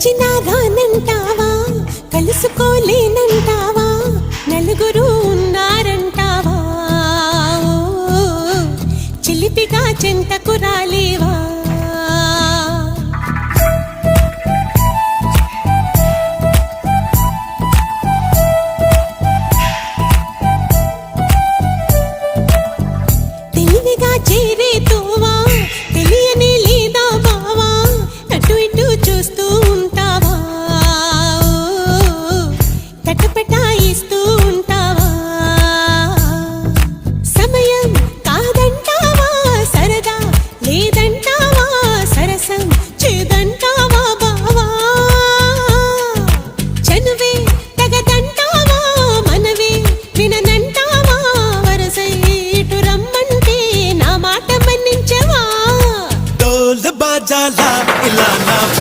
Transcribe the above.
వచ్చినాగానంటావా కలుసుకోలేనంటావా? నలుగురు ఉన్నారంటావా? చిలిపిగా చెంతకు రాలేవా? తెలివిగా చేరే తోవా? love.